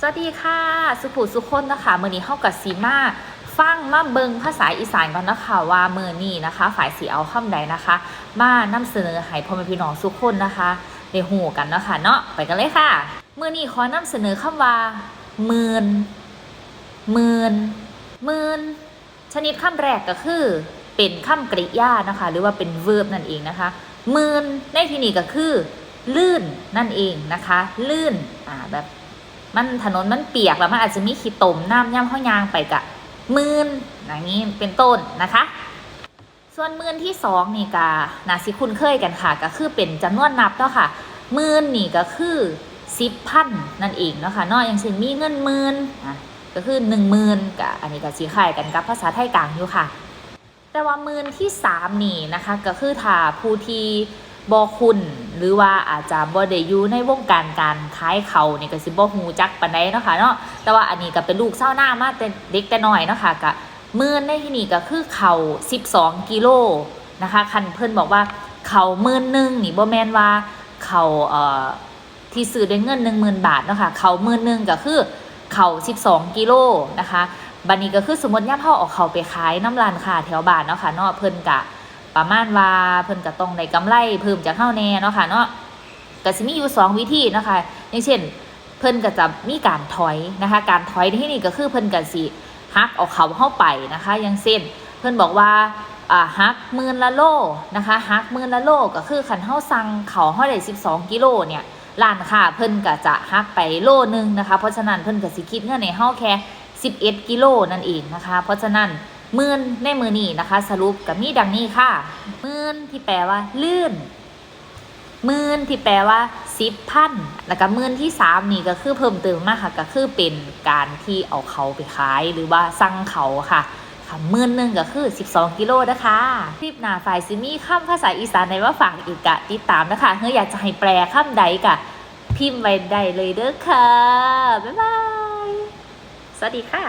สวัสดีค่ะ สุภูสุคนนะคะมือนี้เข้ากับซีมาฟังมาเบิงภาษาอีสานก่อนนะคะว่ามือนี้นะคะ ฝ่ายสีเอาคำใดนะคะ มานำเสนอให้พ่อแม่พี่น้องสุกคนนะคะได้หูกันเนาะคะเนาะไปกันเลยค่ะมือนี้ขอนำเสนอคำว่าหมื่นหมื่นหมื่นชนิดคำแรกก็คือเป็นคำกริยานะคะ หรือว่าเป็น verb นั่นเองนะคะหมื่นในที่นี้ก็คือ ลื่นนั่นเองนะคะ ลื่นอ่าแบบ มันถนนมันเปียกแล้วมันอาจจะมีขี้ตมน้ำย่ำข้ายางไปกะมืนอย่างนี้เป็นต้นนะคะ ส่วนมืนที่สองนี่กานาสิคุณเคยกันค่ะ ก็คือเป็นจำนวนนับเนาะค่ะมืนนี่ก็คือสิบพันนั่นเองเนาะค่ะนาะอย่างเช่นมีเงินหมื่นอะก็คือหนึ่งหมื่นกับอันนี้ก็สีข่ายกันกับภาษาไทยกลางอยู่ค่ะ แต่ว่ามืนที่สามนี่นะคะ ก็คือถ้าผู้ที่ บอคุณหรือว่าอาจจะบอได้อยู่ในวงการการขายเขานี่ก็สิบอหูจักปันไดเนาะค่ะเนาะแต่ว่าอันนี้ก็เป็นลูกเศร้าหน้ามาแต่เด็กแต่น้อยเนาะค่ะก็มืนในที่นี่ก็คือเขา12กิโลนะคะคันเพิ่นบอกว่าเขามื่นหนึ่งนี่บ่แมนว่าเขาเอ่อที่ซื้อด้วยเงิน1 0,000บาทเนาะค่ะเขามื่นหนึ่งก็คือเขา12กิโลนะคะ บันนี้ก็คือสมมติย่าพ่อออกเขาไปขายน้ำรานค่ะแถวบ้านเนาะค่ะเนาะเพิ่นกะ ประมาณว่าเพิ่นก็ต้องได้กำไรเพิ่มจากเฮาแน่เนาะค่ะเนาะก็สิมีอยู่สองวิธีเนาะค่ะอย่างเช่น เพิ่นก็จะมีการถอยนะคะ การถอยที่นี่ก็คือเพิ่นก็สิฮักเอาเขาเข้าไปนะคะอย่างเช่น เพิ่นบอกว่าอ่าฮักหมื่นละโลนะคะฮักหมื่นละโลก็คือคันเฮาสั่งเขาเฮาได้12 กิโลเนี่ยร้านค้าเพิ่นก็จะฮักไปโลนึงนะคะ เพราะฉะนั้นเพิ่นก็สิคิดเงินในเฮาแค่11 กิโลนั่นเองนะคะ เพราะฉะนั้น มื่นในมือนี้นะคะ สรุปกับมีดังนี้ค่ะมื่นที่แปลว่า ลื่นมื่นที่แปลว่าสิบพันแล้วก็มื่นที่สามนี่ก็คือเพิ่มเติมมากค่ะ ก็คือเป็นการที่เอาเขาไปขายหรือว่าสั่งเขาค่ะค่ะมื่นหนึ่งก็คือ 12 กิโลนะคะคลิปหน้าฝ่ายซิมี่ข้ามภาษาอีสานในว่าฝากอีกกะติดตามนะคะเฮ้ยอยากจะให้แปลข้ามใดกะพิมพ์ไว้ได้เลยเด้อค่ะ บ๊ายบาย สวัสดีค่ะ